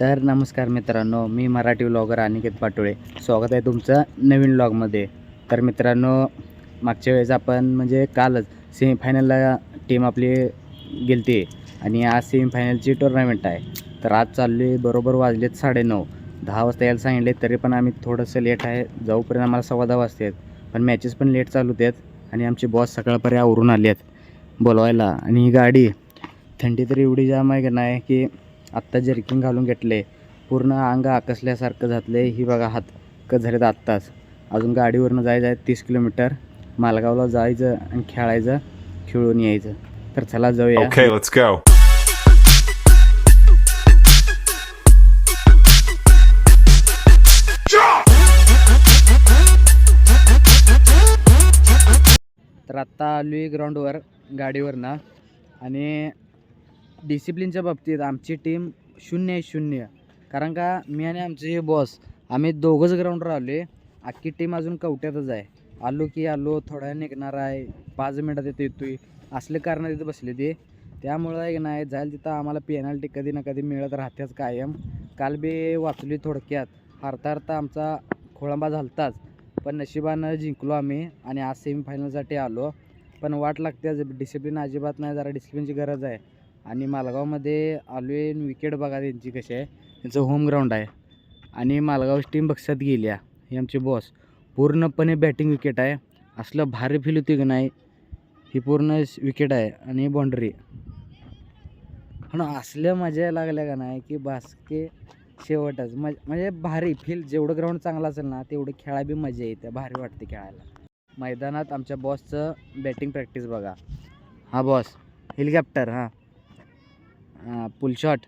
तर नमस्कार मित्रांनो मी मराठी व्लॉगर अनिकेत पाटोळे. स्वागत आहे तुमचं नवीन व्लॉगमध्ये तर मित्रांनो मागच्या वेळेस आपण म्हणजे कालच सेमीफायनलला टीम आपली गेलती आणि आज सेमीफायनलची टुर्नामेंट आहे. तर आज चालली आहे बरोबर वाजलेत साडेनऊ. दहा वाजता यायला सांगितले तरी पण आम्ही थोडंसं लेट आहे. जाऊपर्यंत आम्हाला सव्वा दहा वाजतात पण मॅचेस पण लेट चालू आहेत आणि आमचे बॉस सकाळपर्यंत आवरून आले आहेत बोलवायला. आणि ही गाडी थंडी तर एवढी जाम आहे की नाही की आत्ता जर्किंग घालून घेतले. पूर्ण अंग आकसल्यासारखं झातले. ही बघा हात कट झालेत आत्ताच. अजून गाडीवरनं जायचं आहे तीस किलोमीटर. मालगावला जायचं आणि खेळायचं खेळून यायचं. तर चला जाऊया. Okay, let's go. तर आत्ता आलो आहे ग्राउंडवर गाडीवरनं. आणि डिसिप्लिनच्या बाबतीत आमची टीम शून्य आहे शून्य कारण का मी आणि आमचे बॉस आम्ही दोघंच ग्राउंडवर आलो आहे अख्खी टीम अजून कवट्यातच आहे. आलो की आलो थोड्या निघणार आहे. पाच मिनटात येतो येतोय. असले कारण तिथं बसले ते. त्यामुळं आहे की नाही जायला तिथं आम्हाला पेनल्टी कधी ना कधी मिळत राहतेच कायम. काल बी वाचली थोडक्यात. हरता हरता आमचा खोळंबा झालताच. पण नशिबानं जिंकलो आम्ही आणि आज सेमीफायनलसाठी आलो. पण वाट लागते डिसिप्लिन अजिबात नाही जरा डिसिप्लिनची गरज आहे. आणि मालगावमध्ये आलो विकेट बघा त्यांची कशी आहे. त्यांचं होम ग्राउंड आहे. आणि मालगावची टीम बक्षात आहे. हे आमचे बॉस पूर्णपणे बॅटिंग विकेट आहे. असलं भारी फील होती की नाही ही पूर्ण विकेट आहे. आणि बाउंड्री पण असल्या मजा लागल्या का नाही की बास्के शेवटच. मज म्हणजे भारी फील जेवढं ग्राउंड चांगलं असेल ना तेवढं खेळा बी मजा येते. भारी वाटते खेळायला. मैदानात आमच्या बॉसचं बॅटिंग प्रॅक्टिस बघा. हा बॉस हेलिकॉप्टर हां. पुल शॉट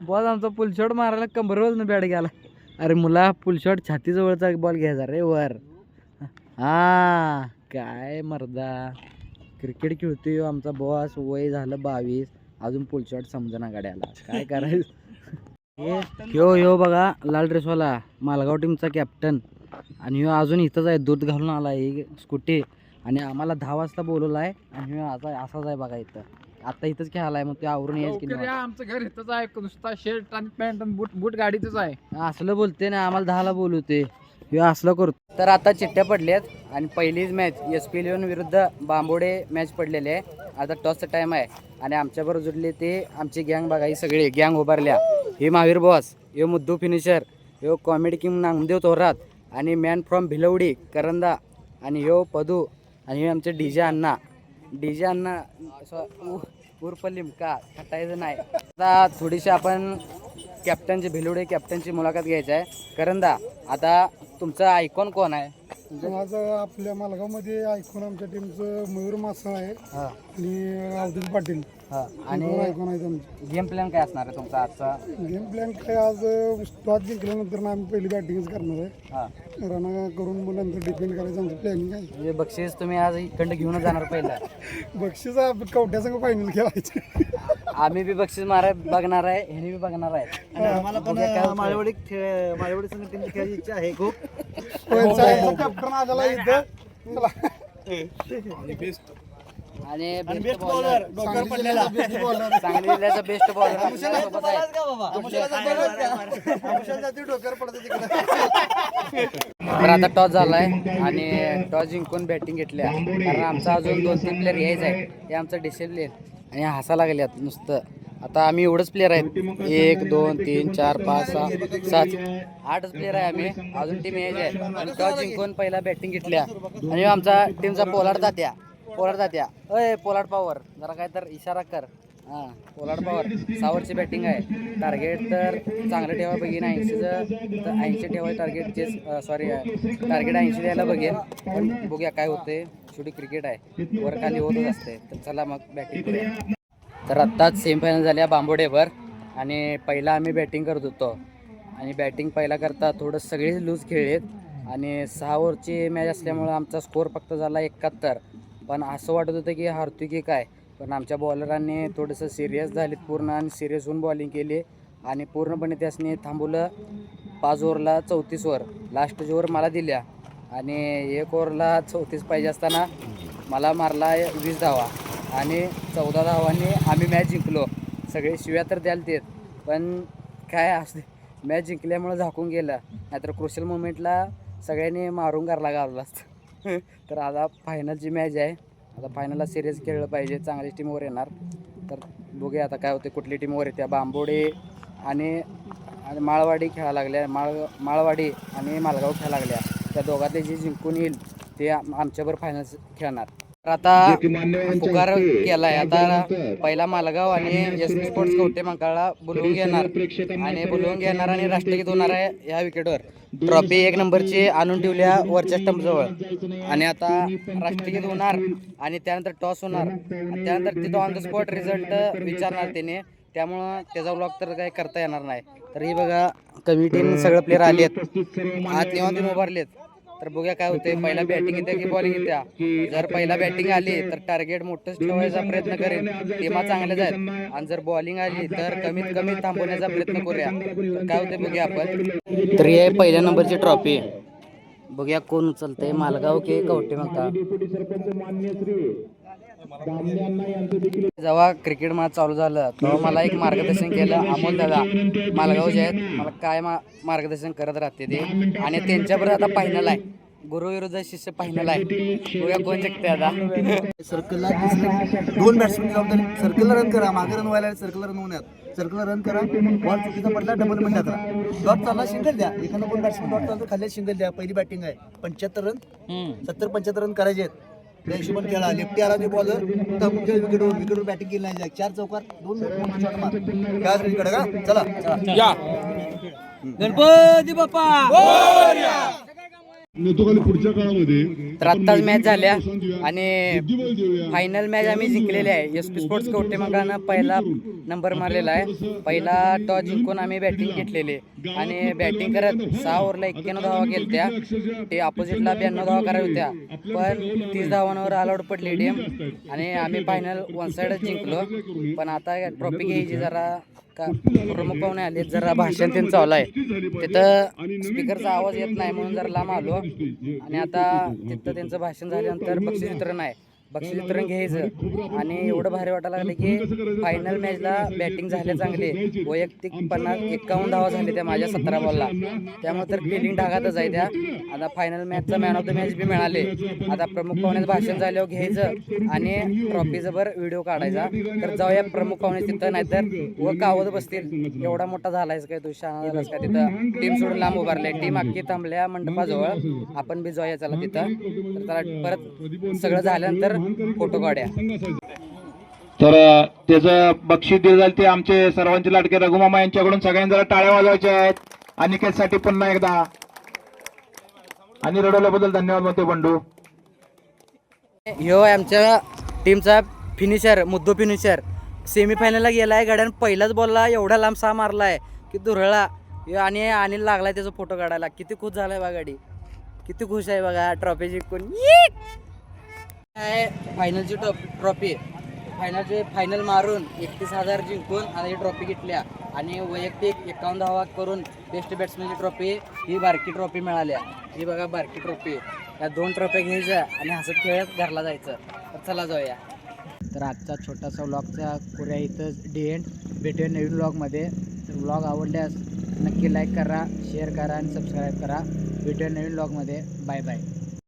बॉस आमचा पुल शॉट मारायला कंबरवरनं बॅट गेला. अरे मुला पुल शॉट छातीजवळचा बॉल घ्यायचा रे वर. हा काय मर्दा. क्रिकेट खेळतोय हो आमचा बॉस वय झालं बावीस. अजून पुल शॉट समजना गाड्याला. काय करायचं? हे ह्यो ह्यो बघा लाल ड्रेसवाला मालगाव टीमचा कॅप्टन आणि ह्यो अजून इथंच आहे दूध घालून आला ही स्कूटी आणि आम्हाला दहा वाजता बोलवलं आहे आणि आता असाच आहे बघा इथं. आता इथंच खेळायला आहे मग ते आवरून यायच की या, आमचं घर इथंच आहे नुसता शर्ट आणि पॅन्ट आणि बूट बूट गाडीतच आहे. असलं बोलते ना आम्हाला दहाला बोलवते. हे असलं करतो. तर आता चिठ्ठ्या पडल्यात आणि पहिलीच मॅच एस पी इलेव्हन विरुद्ध बांबोडे मॅच पडलेले आहे. आता टॉसचा टाईम आहे. आणि आमच्याबरोबर जुडले ते आमची गँग बघा ही सगळी गँग उभारल्या. हे महावीर बॉस हे मुद्दू फिनिशर ह्यो कॉमेडी किंग नामदेव थोरात आणि मॅन फ्रॉम भिलवडी करंदा आणि ह्यो पदू आणि हे आमचे डी जे अण्णा. डी जे अण्णा असं उर्फ लिमका हटायचं नाही. आता थोडीशी आपण कॅप्टनची भिलुडे कॅप्टनची मुलाखत घ्यायची आहे. करंदा आता तुमचा आयकॉन कोण आहे? माझं आपल्या मालगावमध्ये ऐकून आमच्या टीमचं मयूर मासा आहे हां. आणि अवधूत पाटील. हां. आणि ऐकून आहेत आमचे. गेम प्लॅन काय असणार आहे तुमचा आजचा? गेम प्लॅन काय आज टॉस जिंकल्यानंतर ना आम्ही पहिली बॅटिंगच करणार आहे. हां. रना करून मग नंतर डिपेंड करायचं आमचं प्लॅनिंग आहे. म्हणजे बक्षीस तुम्ही आज इकडं घेऊनच जाणार पहिला. बक्षीस आपण कवट्यासंग फायनल खेळायचे. आम्ही बी बक्षीस मारा बघणार आहे ह्याने बी बघणार आहे आम्हाला पण माळवडी माळवडी संघ टीम खेळायची इच्छा आहे खूप. कॅप्टन आलेला इथं. चला. आणि best bowler Best bowler. Sangli जिल्ह्याचा बेस्ट बॉलर तर आता टॉस झालाय आणि टॉस जिंकून बॅटिंग घेतल्या. कारण आमचा अजून दोन तीन प्लेअर यायचं आहे. हे आमचं डिसिप्लिन आणि हसा लागल्यात नुसतं. आता आम्ही एवढंच प्लेअर आहेत. एक दोन तीन चार पाच सहा सात आठच प्लेअर आहे आम्ही. अजून टीम यायची आहे. आणि तेव्हा जिंकून पहिला बॅटिंग घेतल्या. आणि आमचा टीमचा पोलाड जात्या पोलाड जात्या अय पोलाड पॉवर जरा काय तर इशारा कर. हां पोलाड पॉवर सावरची बॅटिंग आहे. टार्गेट तर चांगलं ठेवा बघीन. ऐंशीचं ऐंशी ठेवा टार्गेट जे सॉरी टार्गेट ऐंशी द्यायला बघेन. पण बघूया काय होते शेवटी क्रिकेट आहे. वर खाली होतच असते तर चला मग बॅटिंग करूया. तर आत्ताच सेमीफायनल झाल्या बांबोडेवर. आणि पहिला आम्ही बॅटिंग करत होतो. आणि बॅटिंग पहिला करता थोडं सगळेच लूज खेळलेत आणि सहा ओव्हरची मॅच असल्यामुळं आमचा स्कोअर फक्त झाला एकाहत्तर. पण असं वाटत होतं की हारतो की काय? पण आमच्या बॉलरांनी थोडंसं सिरियस झालीत पूर्ण आणि सिरियस होऊन बॉलिंग केली. आणि पूर्णपणे त्यासने थांबवलं पाच ओव्हरला चौतीस ओव्हर. लास्ट ओव्हर मला दिल्या. आणि एक ओव्हरला चौतीस पाहिजे असताना मला मारला वीस धावा. आणि चौदा धावांनी आम्ही मॅच जिंकलो. सगळे शिव्या तर द्याल ते पण काय असते मॅच जिंकल्यामुळं झाकून गेलं. नाहीतर क्रुशल मुमेंटला सगळ्यांनी मारून घरला गावला असतं. तर आता फायनलची मॅच आहे आता फायनलला सिरियस खेळलं पाहिजे चांगली टीमवर येणार. तर बघूया आता काय होते कुठली टीमवर येते बांबोडे आणि आणि माळवाडी खेळायला लागल्या. माळ माळवाडी आणि मालगाव खेळा लागल्या. त्या दोघातले जे जिंकून येईल ते आम- आमच्याबरोबर फायनल खेळणार. आता पुकार केलाय. आता पहिला मालगाव आणि एस पी स्पोर्ट्स कवटे मंकाळला बोलवून घेणार. आणि बोलवून घेणार आणि राष्ट्रगीत होणार आहे ह्या विकेटवर. ट्रॉफी एक नंबरची आणून ठेवल्या वरच्या स्टंप जवळ आणि आता राष्ट्रगीत होणार आणि त्यानंतर टॉस होणार. आणि त्यानंतर तिथं ऑन द स्पॉट रिझल्ट विचारणार त्याने त्यामुळं त्याचा ब्लॉग तर काही करता येणार नाही. तर ही बघा कमिटीने सगळं प्लेअर आलेत. आत निवांत येऊन उभारलेत. तर बघूया काय होते पहिला बॅटिंग येते की बॉलिंग येत्या? जर पहिला बॅटिंग आली तर टार्गेट मोठंच ठेवायचा प्रयत्न करेन. टीमा चांगल्या जाईल आणि जर बॉलिंग आली तर कमीत कमी थांबवण्याचा प्रयत्न करूया. काय होते बघूया आपण. तर हे आहे पहिल्या नंबरची ट्रॉफी बघूया कोण उचलतंय. मालगाव की कवटे मग जेव्हा क्रिकेट मॅच चालू झालं तेव्हा मला एक मार्गदर्शन केलं अमोल दादा. मालगाव जे आहेत मला काय मा मार्गदर्शन करत राहते ते. आणि त्यांच्याबरोबर आता फायनल आहे. गुरु विरुद्ध शिष्य फायनल आहे. बघूया कोण जिंकते आता. सर्कलला दोन बॅट्समॅन जबाबदारी. सर्कलला रन करा. मागे रन व्हायला सर्कलला रन होण्यात सर्कलला रन करा. बॉल चुकीचा पडला डबल मिनिट डॉट चालला सिंगल द्या. एखादा दोन बॅट्समॅन डॉट चालतो खाली सिंगल द्या. पहिली बॅटिंग आहे. पंच्याहत्तर रन सत्तर पंच्याहत्तर रन करायचे आहेत. त्या हिशोबाने खेळा लेफ्टी आला ते बॉलर विकेटवर विकेटवर बॅटिंग केली नाही. चार चौकार दोन shot मार. काय विकेट का चला. चला गणपती बाप्पा. पुढच्या काळामध्ये तर आत्ताच मॅच झाल्या आणि फायनल मॅच आम्ही जिंकलेली आहे. एस पी स्पोर्ट्स कवटे मंगळानं पहिला नंबर मारलेला आहे. पहिला टॉस जिंकून आम्ही बॅटिंग घेतलेली आणि बॅटिंग करत सहा ओव्हरला एक्क्याण्णव धावा केल्या ते ऑपोजिटला ब्याण्णव धावा करायच्या होत्या. पण तीस धावांवर ऑलआउट पडली टीम आणि आम्ही फायनल वन साईडच जिंकलो. पण आता ट्रॉफी घ्यायची जरा का प्रमुख पाहुणे आले जरा भाषण त्यांचं चालू आहे. तिथं स्पीकरचा आवाज येत नाही म्हणून जरा लांब आलो. आणि आता तिथं त्यांचं भाषण झाल्यानंतर बक्षीस वितरण आहे. बक्षीस वितरण घ्यायचं. आणि एवढं भारी वाटायला लागलं की फायनल मॅचला बॅटिंग झाले चांगले. वैयक्तिक पन्नास एक्कावन्न धावा झाले त्या माझ्या सतरा बॉलला त्यामुळे तर फिलिंग ढागातच आहे त्या. आता फायनल मॅचचा मॅन ऑफ द मॅच बी मिळाले. आता प्रमुख पाहुण्याचं भाषण झाल्यावर घ्यायचं आणि ट्रॉफीजवर व्हिडिओ काढायचा. तर जाऊया प्रमुख पाहुणे तिथं नाहीतर व कावत बसतील. एवढा मोठा झालायस काय तू शहाणा का तिथं? टीम सोडून लांब उभारले टीम अख्खी थांबल्या मंडपाजवळ. आपण बी जाऊया चला तिथं. तर त्याला परत सगळं झाल्यानंतर फोटो काढूया. तर त्याचं बक्षीस दिलं जाईल ते आमचे सर्वांचे लाडके रघुमामा यांच्याकडून सगळ्यांनी जरा टाळ्या वाजवायच्या आहेत. अनिकेतसाठी पुन्हा एकदा. आणि रडवल्याबद्दल धन्यवाद म्हणतो बंडू. ह्यो आमच्या टीमचा फिनिशर मुद्दू फिनिशर सेमीफायनलला गेला आहे गाड्यानं पहिलाच बॉलला एवढा लांब सहा मारला आहे की दुरळा ह्यो आणि अनिल लागलाय त्याचा फोटो काढायला. किती खुश झालाय बघा गाडी. किती खुश आहे बघा ट्रॉफी जिंकून. फायनलची ट्रॉफी? फायनलचे फायनल मारून एकतीस हजार जिंकून आता ही ट्रॉफी घेतल्या. आणि वैयक्तिक एकावन्न धावा करून बेस्ट बॅट्समॅनची ट्रॉफी ही बारकी ट्रॉफी मिळाल्या. ही बघा बारकी ट्रॉफी. या दोन ट्रॉफी घ्यायच्या आणि हसत खेळत घरला जायचं. तर चला जाऊया. तर आजचा छोटासा व्लॉगचा कुऱ्या इथं डी एंड भेटूया नवीन व्लॉगमध्ये तर व्लॉग आवडल्यास नक्की लाईक करा शेअर करा आणि सबस्क्राईब करा. भेटूया नवीन व्लॉगमध्ये बाय बाय